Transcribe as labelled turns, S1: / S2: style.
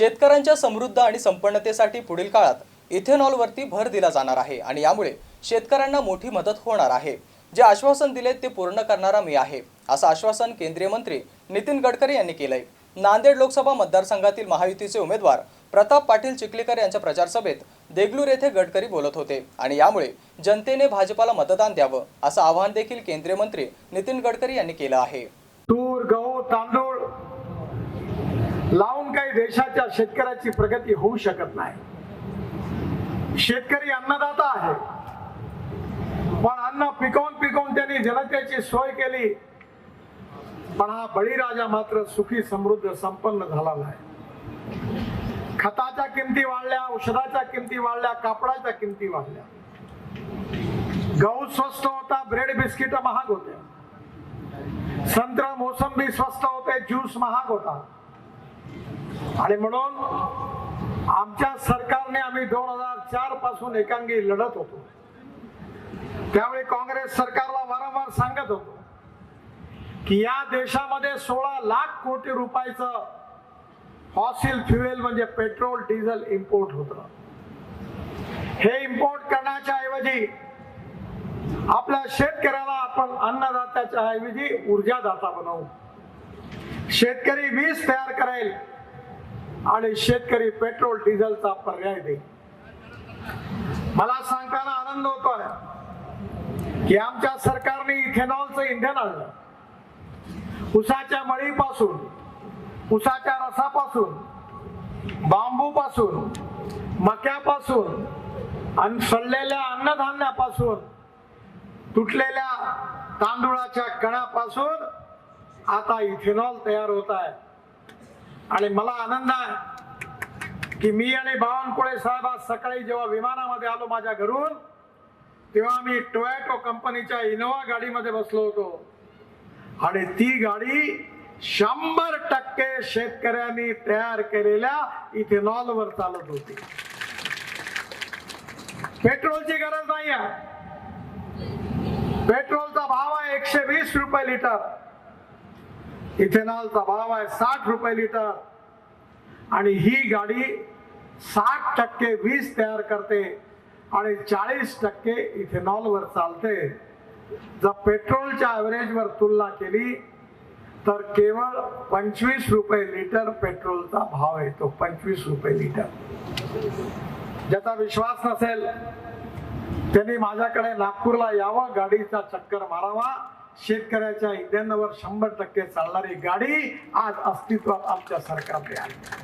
S1: शेतकऱ्यांच्या समृद्ध आणि संपन्नतेसाठी पुढील काळात इथेनॉलवरती भर दिला जाणार आहे आणि यामुळे शेतकऱ्यांना मोठी मदत होणार आहे. जे आश्वासन दिले ते पूर्ण करणारा मी आहे असं आश्वासन केंद्रीय मंत्री नितीन गडकरी यांनी केलंय. नांदेड लोकसभा मतदारसंघातील महायुतीचे उमेदवार प्रताप पाटील चिखलीकर यांच्या प्रचारसभेत देगलूर येथे गडकरी बोलत होते आणि यामुळे जनतेने भाजपाला मतदान द्यावं असं आवाहन देखील केंद्रीय मंत्री नितीन गडकरी यांनी केलं आहे.
S2: तूर गहू तांदूळ राहून काही देशाच्या शेतकऱ्याची प्रगती होऊ शकत नाही. शेतकरी अन्नदाता आहे. पण अन्न पिकवून पिकवून त्यांनी जनतेची सोय केली. पण हा बळीराजा मात्र सुखी समृद्ध संपन्न झाला नाही. खताच्या किमती वाढल्या औषधाच्या किमती वाढल्या कापडाच्या किमती वाढल्या. गहू स्वस्त होता ब्रेड बिस्किट महाग होते. संत्रा मोसंबी स्वस्त होते ज्यूस महाग होता. आणि म्हणून आमच्या सरकारने आम्ही दोन हजार चारपासून एकांगी लढत होतो. त्यावेळी काँग्रेस सरकारला वारंवार सांगत होतो की या देशामध्ये सोळा लाख कोटी रुपयाचं फॉसिल फ्युएल म्हणजे पेट्रोल डिझेल इम्पोर्ट होतं. हे इम्पोर्ट करण्याच्या ऐवजी आपल्या शेतकऱ्याला आपण अन्नदात्याच्या ऐवजी ऊर्जादाता बनवू. शेतकरी वीज तयार करेल आणि शेतकरी पेट्रोल डिझेलचा पर्याय देईल. मला सांगताना आनंद होतोय की आमच्या सरकारने इथेनॉलचं इंधन आणलं. उसाच्या मळीपासून उसाच्या रसापासून बांबू पासून मक्यापासून आणि सडलेल्या अन्नधान्यापासून तुटलेल्या तांदुळाच्या कणापासून आता इथेनॉल तयार होत आहे. आणि मला आनंद आहे की मी आणि बावनकुळे साहेब आज सकाळी जेव्हा विमानामध्ये आलो माझ्या घरून तेव्हा मी टोयॅटो कंपनीच्या इनोवा गाडीमध्ये बसलो होतो. आणि ती गाडी शंभर टक्के शेतकऱ्यांनी तयार केलेल्या इथेनॉलवर चालत होती. पेट्रोलची गरज नाही आहे पेट्रोलचा भाव आहे एकशे वीस रुपये लिटर. इथेनॉलचा भाव आहे साठ रुपये लिटर. आणि ही गाडी साठ टक्के वीज तयार करते आणि चाळीस टक्के इथेनॉलवर चालते. जर पेट्रोलच्या ॲव्हरेजवर तुलना केली तर केवळ पंचवीस रुपये लिटर पेट्रोलचा भाव येतो पंचवीस रुपये लिटर. ज्याचा विश्वास नसेल त्यांनी माझ्याकडे नागपूरला यावं गाडीचा चक्कर मारावा. शेतकऱ्याच्या इंधनावर शंभर टक्के चालणारी गाडी आज अस्तित्वात आमच्या सरकारने आली